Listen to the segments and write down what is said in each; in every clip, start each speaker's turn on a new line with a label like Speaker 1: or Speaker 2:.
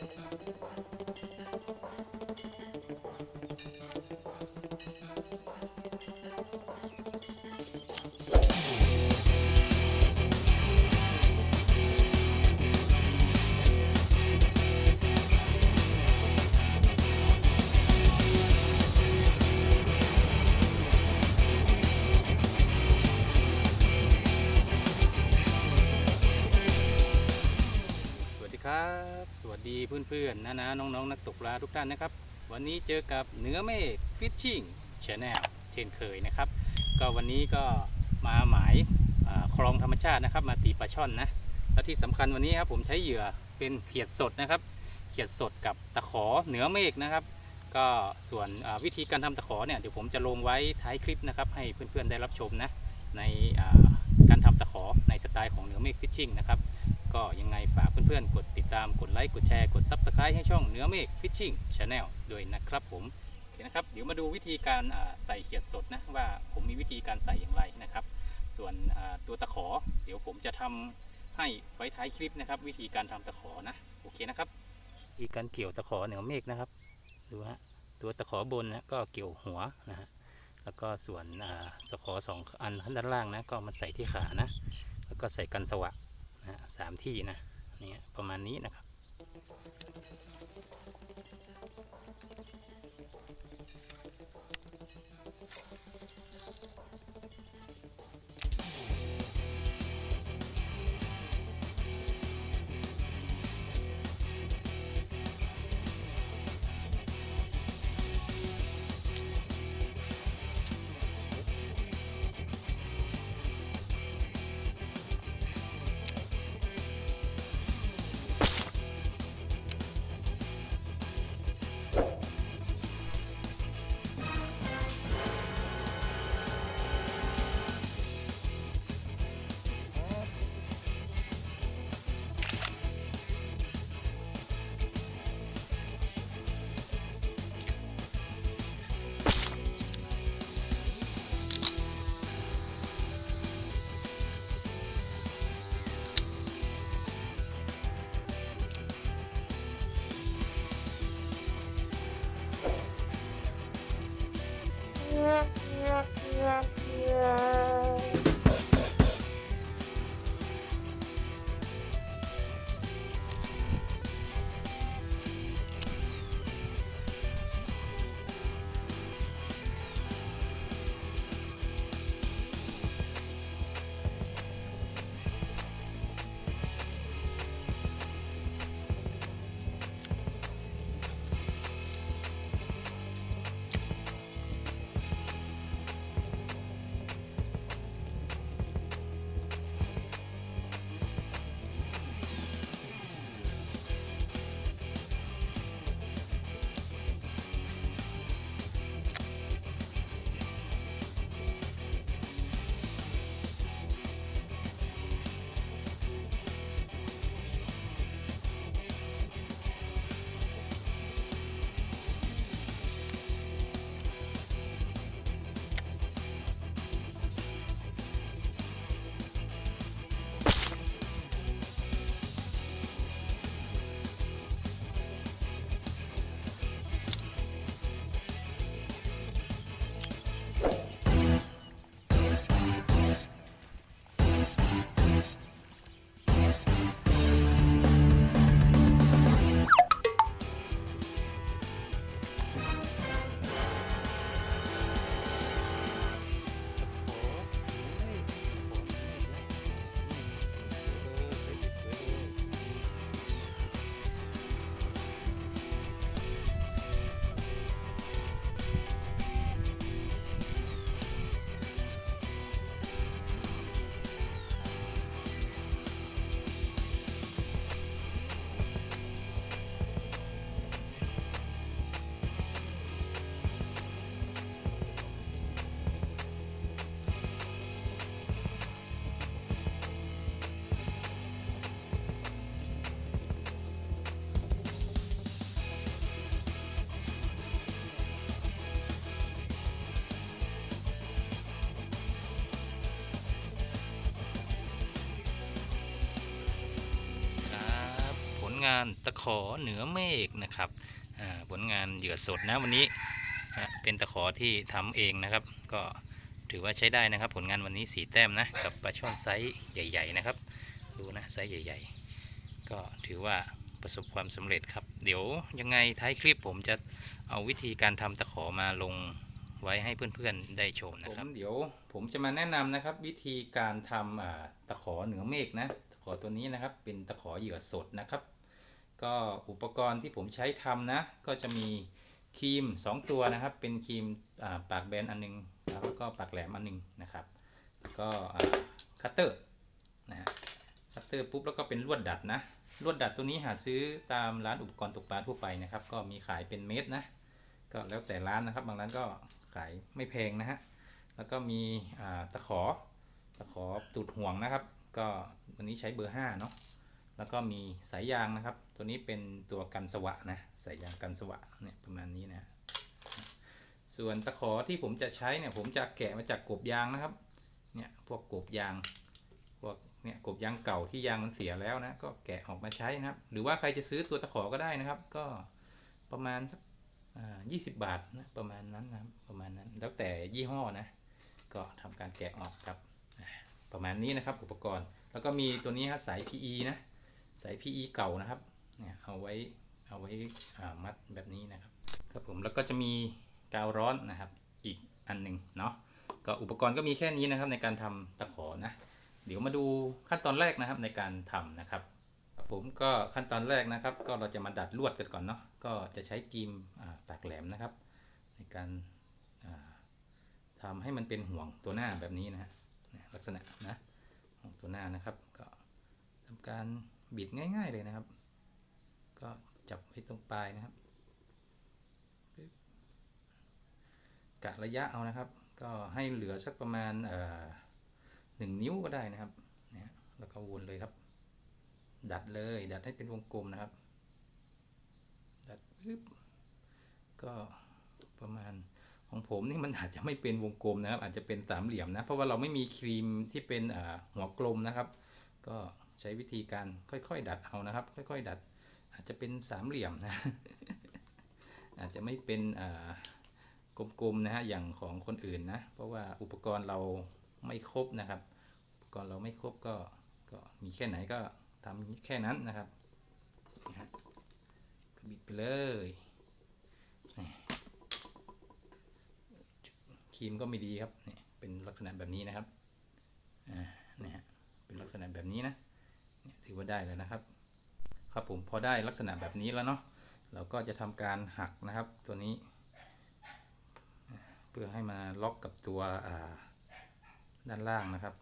Speaker 1: Thank you. เพื่อนๆนะนะน้องๆนักตกปลาทุกท่านนะครับ วันนี้เจอกับเหนือเมฆฟิชชิ่งชาแนลเช่นเคยนะครับ ก็วันนี้ก็มาหมายคลองธรรมชาตินะครับ มาตีปลาช่อนนะและที่สำคัญวันนี้ครับผมใช้เหยื่อเป็นเขียดสดนะครับ เขียดสดกับตะขอเหนือเมฆนะครับ ก็ส่วนวิธีการทำตะขอเนี่ยเดี๋ยวผมจะลงไว้ท้ายคลิปนะครับ ให้เพื่อนๆได้รับชมนะในการทำตะขอในสไตล์ของเหนือเมฆฟิชชิ่งนะครับ ก็ยังไงฝากเพื่อนๆ กดติดตามกดไลค์กดแชร์กด Subscribe ให้ช่องเนื้อเมฆฟิชชิ่งชาแนลด้วยนะครับผมโอเคนะครับ เดี๋ยวมาดูวิธีการใส่เขียดสดนะว่าผมมีวิธีการใส่อย่างไรนะครับ ส่วนตัวตะขอ เดี๋ยวผมจะทำให้ไว้ท้ายคลิปนะครับ วิธีการทำตะขอนะโอเคนะครับวิธีการเกี่ยวตะขอเหนือเมฆนะครับดูฮะตัวตะขอบนนะก็เกี่ยวหัวนะฮะแล้วก็ส่วนตะขอสองอันด้านล่างนะก็มาใส่ที่ขานะแล้วก็ใส่กันสวะ สามที่นะเนี่ยประมาณนี้นะครับ งานตะขอเหนือเมฆนะครับผลงานเหยื่อสดนะวันนี้เป็นตะขอที่ทำเองนะครับ ก็ถือว่าใช้ได้นะครับ ผลงานวันนี้สีแต้มนะกับปลาช่อนไซส์ใหญ่ ๆ นะครับ ดูนะไซส์ใหญ่ ๆ ก็ถือว่าประสบความสำเร็จครับ เดี๋ยวยังไงท้ายคลิปผมจะเอาวิธีการทำตะขอมาลงไว้ให้เพื่อนๆได้ชมนะครับเดี๋ยวผมจะมาแนะนำนะครับ วิธีการทำอ่าตะขอเหนือเมฆนะตะขอตัวนี้นะครับ เป็นตะขอเหยื่อสดนะครับ ก็อุปกรณ์ที่ผมใช้ทำนะ ก็จะมีครีม 2 ตัวนะครับ เป็นครีมาปากแบนอันหนึงแล้วก็ปากแหลมอันหนึงนะครับ ก็คัตเตอร์นะฮะคัตเตอร์ปุ๊บแล้วก็เป็นลวดดัดนะลวดดัดตัวนี้หาซื้อตามร้านอุปกรณ์ตกปลาทั่วไปนะครับ ก็มีขายเป็นเม็ดนะ ก็แล้วแต่ร้านนะครับ บางร้านก็ขายไม่แพงนะฮะแล้วก็มีตะขอตะขอตูดห่วงนะครับ ก็วันนี้ใช้เบอร์5เนาะ แล้วก็มีสายยางนะครับ ตัวนี้เป็นตัวกันสวะนะสายยางกันสวะเนี่ยประมาณนี้นะส่วนตะขอที่ผมจะใช้เนี่ยผมจะแกะมาจากกบยางนะครับเนี่ยพวกกบยางพวกเนี่ยกบยางเก่าที่ยางมันเสียแล้วนะก็แกะออกมาใช้นะครับ หรือว่าใครจะซื้อตัวตะขอก็ได้นะครับ ก็ประมาณสักอ่า20บาทนะประมาณนั้นนะครับประมาณนั้นแล้วแต่ยี่ห้อนะ ก็ทำการแกะออกครับประมาณนี้นะครับอุปกรณ์ แล้วก็มีตัวนี้ครับสาย PE นะ สาย PE เก่านะครับเนี่ยเอาไว้เอาไว้มัดแบบนี้นะครับครับผมแล้วก็จะมีกาวร้อนนะครับ อีกอันหนึ่งเนาะก็อุปกรณ์ก็มีแค่นี้นะครับในการทำตะขอนะเดี๋ยวมาดูขั้นตอนแรกนะครับในการทำนะครับครับผมก็ขั้นตอนแรกนะครับ ก็เราจะมาดัดลวดกันก่อนเนาะก็จะใช้กรีมอ่ากแหลมนะครับ ในการาทำให้มันเป็นห่วงตัวหน้าแบบนี้นะฮะลักษณะนะห่วงตัวหน้านะครับ ก็ทำการ บิดง่าย ๆเลยนะครับ ก็จับไว้ตรงปลายนะครับกะระยะเอานะครับ ก็ให้เหลือสักประมาณหนึ่งนิ้วก็ได้นะครับนี่ยแล้วก็วนเลยครับ ดัดเลย ดัดให้เป็นวงกลมนะครับ ดัดปึ๊บก็ประมาณของผมนี่มันอาจจะไม่เป็นวงกลมนะครับ อาจจะเป็นสามเหลี่ยมนะ เพราะว่าเราไม่มีครีมที่เป็นหัวกลมนะครับ ก็ ใช้วิธีการค่อยๆ ดัดเอานะครับ ค่อย ๆ ดัด อาจจะเป็นสามเหลี่ยมนะ อาจจะไม่เป็นอ่ากลมๆนะฮะอย่างของคนอื่นนะ เพราะว่าอุปกรณ์เราไม่ครบนะครับ อุปกรณ์เราไม่ครบก็ก็มีแค่ไหนก็ทำแค่นั้นนะครับนะฮะก็บิดไปเลยนี่ครีมก็ไม่ดีครับเนี่ยเป็นลักษณะแบบนี้นะครับอ่านี่ฮะเป็นลักษณะแบบนี้นะ ถือว่าได้แล้วนะครับ ครับผมพอได้ลักษณะแบบนี้แล้วเนาะเราก็จะทำการหักนะครับตัวนี้ เพื่อให้มาล็อกกับตัวด้านล่างนะครับ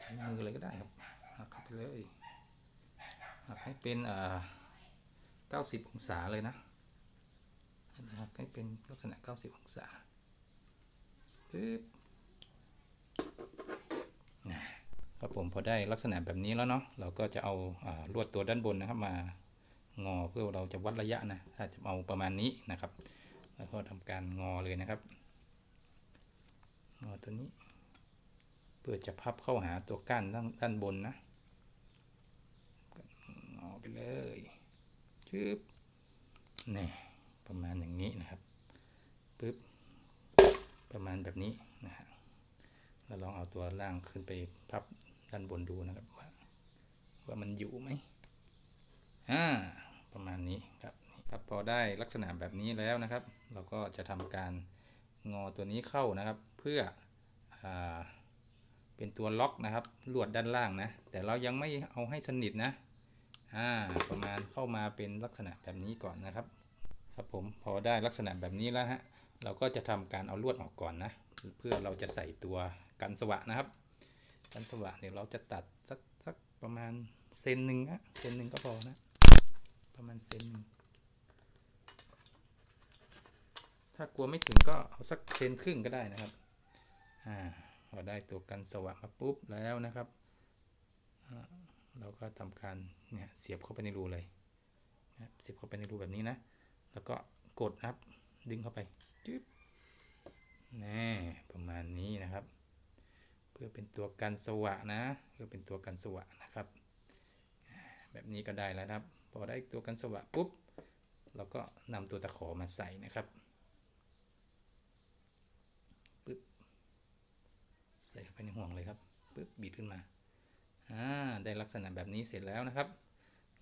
Speaker 1: ใช้มือเลยก็ได้ครับหักเข้าไปเลยหักให้เป็นอ่า90 องศาเลยนะหักให้เป็นลักษณะ 90 องศาปึ๊บ ครับผมพอได้ลักษณะแบบนี้แล้วเนาะเราก็จะเอาอาลวดตัวด้านบนนะครับมางอเพื่อเราจะวัดระยะนะถ้าจะเอาประมาณนี้นะครับ แล้วก็ทำการงอเลยนะครับ งอตัวนี้ เพื่อจะพับเข้าหาตัวก้านด้านานบนนะงอไปเลยชึบนี่ประมาณอย่างนี้นะครับปึ๊บประมาณแบบนี้นะฮะเราลองเอาตัวล่างขึ้นไปพับ ด้านบนดูนะครับว่าว่ามันอยู่ไหมอ่าประมาณนี้ครับครับพอได้ลักษณะแบบนี้แล้วนะครับ เราก็จะทำการงอตัวนี้เข้านะครับ เพื่ออเป็นตัวล็อกนะครับลวดด้านล่างนะ แต่เรายังไม่เอาให้สนิทนะอ่าประมาณเข้ามาเป็นลักษณะแบบนี้ก่อนนะครับ ครับผมพอได้ลักษณะแบบนี้แล้วฮะเราก็จะทำการเอาลวดออกก่อนนะ เพื่อเราจะใส่ตัวกันสวะนะครับ กันสวะเนี่ยเราจะตัดสักสักประมาณเซนหนึ่งนะเซนหนึ่งก็พอนะ ประมาณเซนหนึ่งถ้ากลัวไม่ถึงก็เอาสักเซนครึ่งก็ได้นะครับอ่าพอได้ตัวกันสวะมาปุ๊บแล้วนะครับ เราก็ทำการเนี่ยเสียบเข้าไปในรูเลยนะเสียบเข้าไปในรูแบบนี้นะ แล้วก็กดนะครับดึงเข้าไปจึ๊บแน่ประมาณนี้นะครับ พื่อเป็นตัวกันสวะนะ เพื่อเป็นตัวกันสวะนะครับ แบบนี้ก็ได้แล้วครับ พอได้ตัวกันสว่างปุ๊บ เราก็นำตัวตะขอมาใส่นะครับปึ๊บใส่เข้าไปในห่วงเลยครับปึ๊บบีบขึ้นมาอ่าได้ลักษณะแบบนี้เสร็จแล้วนะครับ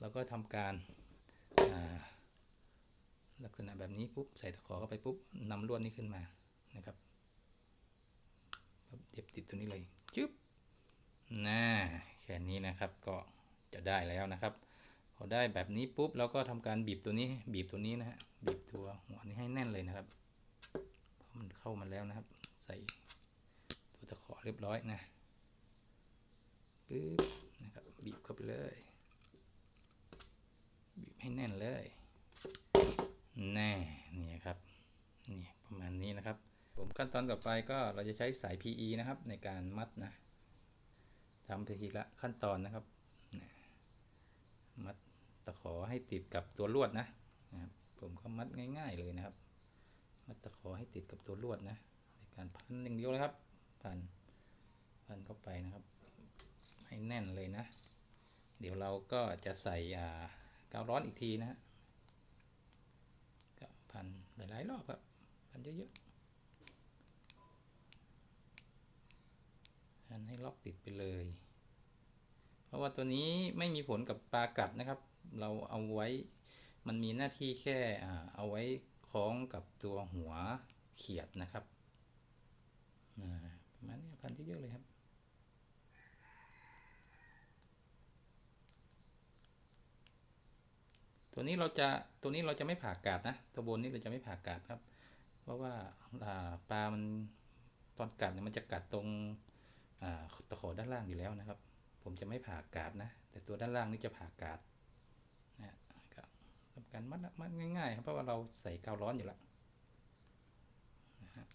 Speaker 1: เราก็ทำการลักษณะแบบนี้ปุ๊บใส่ตะขอเข้าไปปุ๊บนำลวดนี้ขึ้นมานะครับ เย็บติดตัวนี้เลยจึ๊บน่าแค่นี้นะครับก็จะได้แล้วนะครับ พอได้แบบนี้ปุ๊บเราก็ทำการบีบตัวนี้ บีบตัวนี้นะฮะบีบตัวหัวนี้ให้แน่นเลยนะครับเพราะมันเข้ามาแล้วนะครับ ใส่ตัวตะขอเรียบร้อยนะปึ๊บนะครับบีบเข้าไปเลย บีบให้แน่นเลยแน่นี่ครับนี่ประมาณนี้นะครับ ผมขั้นตอนต่อไปก็เราจะใช้สาย PE นะครับในการมัดนะทำไปทีละขั้นตอนนะครับ มัดตะขอให้ติดกับตัวลวดนะนะครับผมก็มัดง่ายๆเลยนะครับ มัดตะขอให้ติดกับตัวลวดนะ ในการพันอย่างเดียวเลยครับพันพันเข้าไปนะครับ ให้แน่นเลยนะ เดี๋ยวเราก็จะใส่อ่ากาวร้อนอีกทีนะฮะก็พันหลายๆรอบครับพันเยอะๆพัน ให้ล็อกติดไปเลย เพราะว่าตัวนี้ไม่มีผลกับปลากัดนะครับ เราเอาไว้มันมีหน้าที่แค่เอาไว้คล้องกับตัวหัวเขียดนะครับอ่าประมาณนี้พันที่เยอะเลยครับตัวนี้เราจะตัวนี้เราจะไม่ผ่ากาดนะตัวบนนี้เราจะไม่ผ่ากาดครับ เพราะว่าปลามันตอนกัดเนี่ยมันจะกัดตรง ตะขอด้านล่างอยู่แล้วนะครับ ผมจะไม่ผ่ากาดนะ แต่ตัวด้านล่างนี่จะผ่ากาดนะฮะก็ทำการมัดมัดง่ายๆครับเพราะว่าเราใส่กาวร้อนอยู่แล้วนะฮะ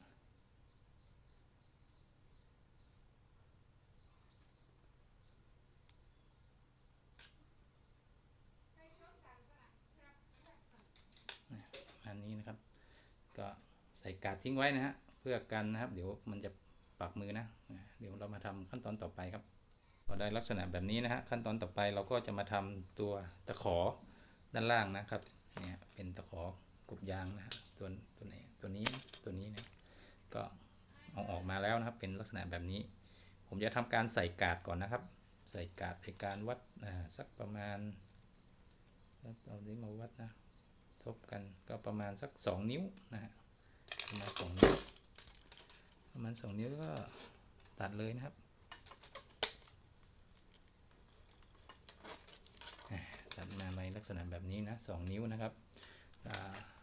Speaker 1: อันนี้นะครับ ก็ใส่กาดทิ้งไว้นะฮะเพื่อกันนะครับ เดี๋ยวมันจะ ปักมือนะ เดี๋ยวเรามาทำขั้นตอนต่อไปครับ พอได้ลักษณะแบบนี้นะฮะขั้นตอนต่อไปเราก็จะมาทำตัวตะขอด้านล่างนะครับเนี่ยเป็นตะขอกรุบยางนะฮะตัวตัวไหนตัวนี้ตัวนี้นะก็เอาออกมาแล้วนะครับ เป็นลักษณะแบบนี้ ผมจะทำการใส่กาดก่อนนะครับ ใส่กาดในการวัดอ่าสักประมาณเอานี้มาวัดนะทบกันก็ประมาณสัก 2 นิ้วนะฮะประมาณ2นิ้ว ประมาณ2นิ้วก็ตัดเลยนะครับ ตัดมาในลักษณะแบบนี้นะสองนิ้วนะครับ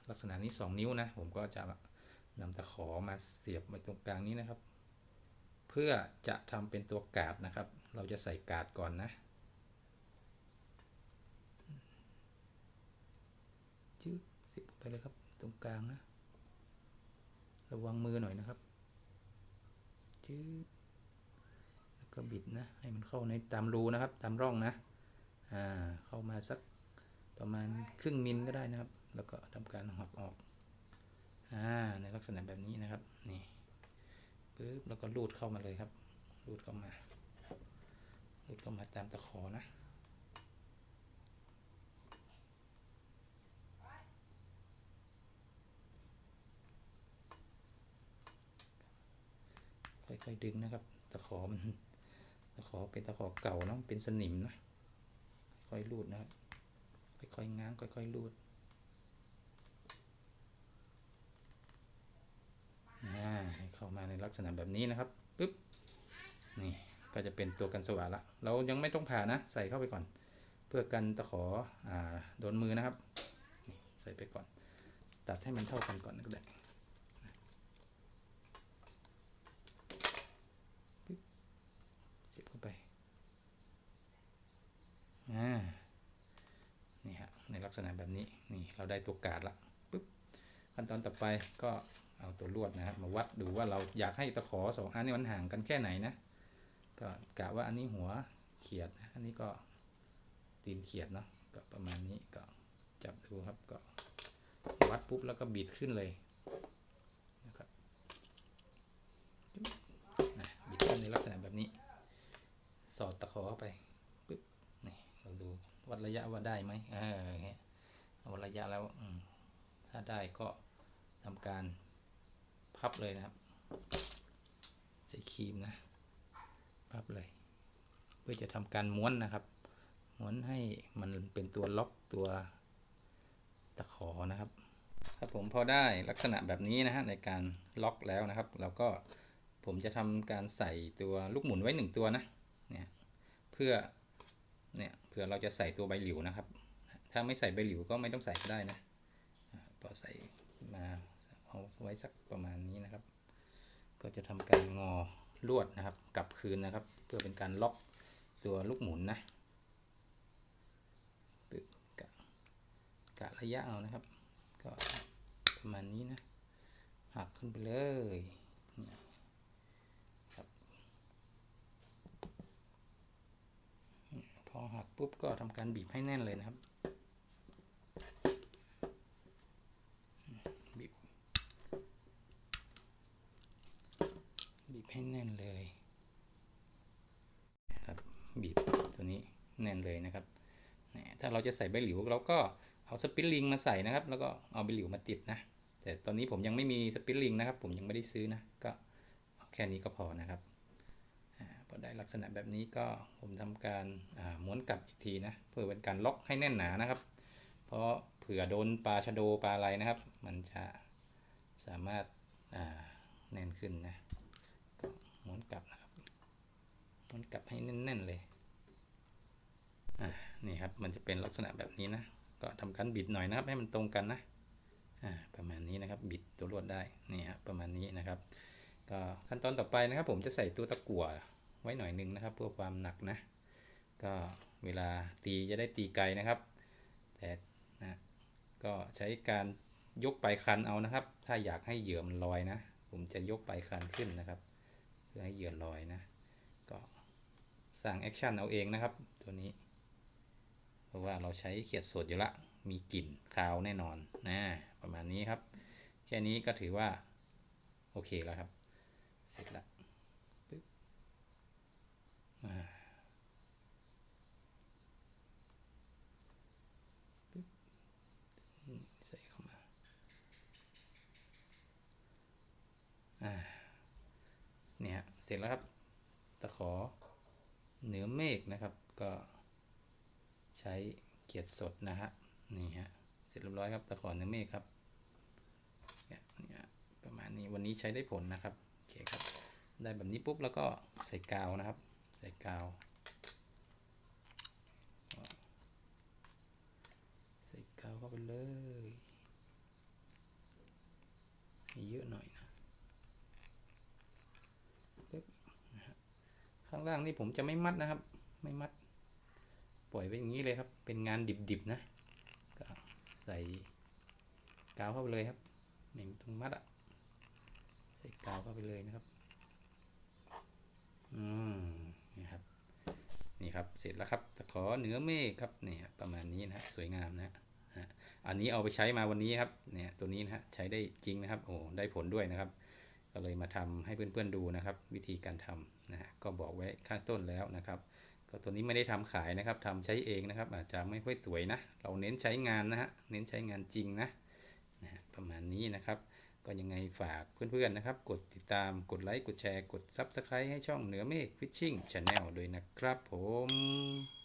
Speaker 1: ลักษณะนี้ 2 นิ้วนะ ผมก็จะนำตะขอมาเสียบไว้ตรงกลางนี้นะครับ เพื่อจะทำเป็นตัวกาดนะครับ เราจะใส่กาดก่อนนะจืดเสียบไปเลยครับตรงกลางนะ ระวังมือหน่อยนะครับ จืดแล้วก็บิดนะ ให้มันเข้าในตามรูนะครับ ตามร่องนะ อ่า เข้ามาสักประมาณครึ่งมิลก็ได้นะครับ แล้วก็ทำการหักออก อ่า ในลักษณะแบบนี้นะครับ นี่ปึ๊บ แล้วก็รูดเข้ามาเลยครับรูดเข้ามารูดเข้ามาตามตะขอนะ ค่อยดึงนะครับ ตะขอมันตะขอเป็นตะขอเก่าเนาะเป็นสนิมนะค่อยรูดนะครับค่อยๆง้างค่อยๆรูดให้เข้ามาในลักษณะแบบนี้นะครับปึ๊บนี่ก็จะเป็นตัวกันสว่านละ เรายังไม่ต้องผ่านะ ใส่เข้าไปก่อน เพื่อกันตะขออ่าโดนมือนะครับ ใส่ไปก่อน ตัดให้มันเท่ากันก่อนก็ได้ปึ๊บเสียบเข้าไป อ่า นี่ฮะในลักษณะแบบนี้นี่เราได้ตัวกาดละปุ๊บขั้นตอนต่อไปก็เอาตัวลวดนะครับมาวัดดูว่าเราอยากให้ตะขอสองอันนี้มันห่างกันแค่ไหนนะก็กะว่าอันนี้หัวเขียดอันนี้ก็ตีนเขียดเนาะก็ประมาณนี้ก็จับดูครับก็วัดปุ๊บแล้วก็บิดขึ้นเลยนะครับบิดขึ้นในลักษณะแบบนี้ สอดตะขอเข้าไป วัดระยะว่าได้ไหมเอออย่างเงี้ยวัดระยะแล้วถ้าได้ก็ทำการพับเลยนะครับใช้ครีมนะพับเลย เพื่อจะทำการม้วนนะครับ ม้วนให้มันเป็นตัวล็อกตัวตะขอนะครับครับผมพอได้ลักษณะแบบนี้นะฮะในการล็อกแล้วนะครับ เราก็ผมจะทำการใส่ตัวลูกหมุนไว้หนึ่งตัวนะเนี่ยเพื่อ เนี่ยเพื่อเราจะใส่ตัวใบหลิวนะครับ ถ้าไม่ใส่ใบหลิวก็ไม่ต้องใส่ก็ได้นะพอใส่มาเอาไว้สักประมาณนี้นะครับ ก็จะทำการงอลวดนะครับกลับคืนนะครับ เพื่อเป็นการล็อกตัวลูกหมุนนะปึ๊บกะกะระยะเอานะครับ ก็ประมาณนี้นะหักขึ้นไปเลยเนี่ยครับ พอหักปุ๊บก็ทำการบีบให้แน่นเลยนะครับ บีบ บีบให้แน่นเลยครับบีบตัวนี้แน่นเลยนะครับ ถ้าเราจะใส่ใบหลิวเราก็เอาสปิลลิงมาใส่นะครับ แล้วก็เอาใบหลิวมาติดนะ แต่ตอนนี้ผมยังไม่มีสปิลลิงนะครับ ผมยังไม่ได้ซื้อนะ ก็แค่นี้ก็พอนะครับ ลักษณะแบบนี้ก็ผมทำการม้วนกลับอีกทีนะเพื่อเป็นการล็อกให้แน่นหนานะครับ เพราะเผื่อโดนปลาชะโดปลาอะไรนะครับ มันจะสามารถแน่นขึ้นนะก็ม้วนกลับนะครับม้วนกลับให้แน่นๆเลยนี่ครับมันจะเป็นลักษณะแบบนี้นะก็ทำการบิดหน่อยนะครับให้มันตรงกันนะประมาณนี้นะครับบิดตัวลวดได้นี่ครับประมาณนี้นะครับก็ขั้นตอนต่อไปนะครับผมจะใส่ตัวตะกั่ว ไว้หน่อยหนึงนะครับ เพื่อความหนักนะ ก็เวลาตีจะได้ตีไกลนะครับ แต่นะก็ใช้การยกปลายคันเอานะครับ ถ้าอยากให้เหยื่อมันลอยนะ ผมจะยกปลายคันขึ้นนะครับ เพื่อให้เหยื่อลอยนะ ก็สร้างแอคชั่นเอาเองนะครับ ตัวนี้ เพราะว่าเราใช้เขียดสดอยู่ละ มีกลิ่นคาวแน่นอนนะประมาณนี้ครับ แค่นี้ก็ถือว่า โอเคแล้วครับ เสร็จแล้ว ใส่เข้ามาอ่าเนี่ยเสร็จแล้วครับ ตะขอเหนือเมฆนะครับ ก็ใช้เกียรติสดนะฮะ นี่ฮะ เสร็จเรียบร้อยครับ ตะขอเหนือเมฆครับเนี่ยเนี่ยประมาณนี้วันนี้ใช้ได้ผลนะครับ โอเคครับ ได้แบบนี้ปุ๊บแล้วก็ใส่กาวนะครับ ใส่กาว ใส่กาวเข้าไปเลยให้เยอะหน่อยนะข้างล่างนี่ผมจะไม่มัดนะครับ ไม่มัด ปล่อยไว้อย่างนี้เลยครับ เป็นงานดิบๆนะก็ใส่กาวเข้าไปเลยครับไม่ต้องมัดอะใส่กาวเข้าไปเลยนะครับ อืมนี่ครับ นี่ ครับ เสร็จแล้วครับตะขอเหนือเมฆครับเนี่ยประมาณนี้นะสวยงามนะฮะอันนี้เอาไปใช้มาวันนี้ครับเนี่ยตัวนี้นะฮะใช้ได้จริงนะครับโอ้ได้ผลด้วยนะครับ ก็เลยมาทำให้เพื่อนๆดูนะครับ วิธีการทำนะก็บอกไว้ข้างต้นแล้วนะครับ ก็ตัวนี้ไม่ได้ทำขายนะครับทำใช้เองนะครับ อาจจะไม่ค่อยสวยนะ เราเน้นใช้งานนะฮะเน้นใช้งานจริงนะนะประมาณนี้นะครับ ก็ยังไงฝากเพื่อนๆนะครับ กดติดตามกดไลค์ กดแชร์ กด Subscribe ให้ช่องเหนือเมฆฟิชชิ่งชาแนลด้วยนะครับผม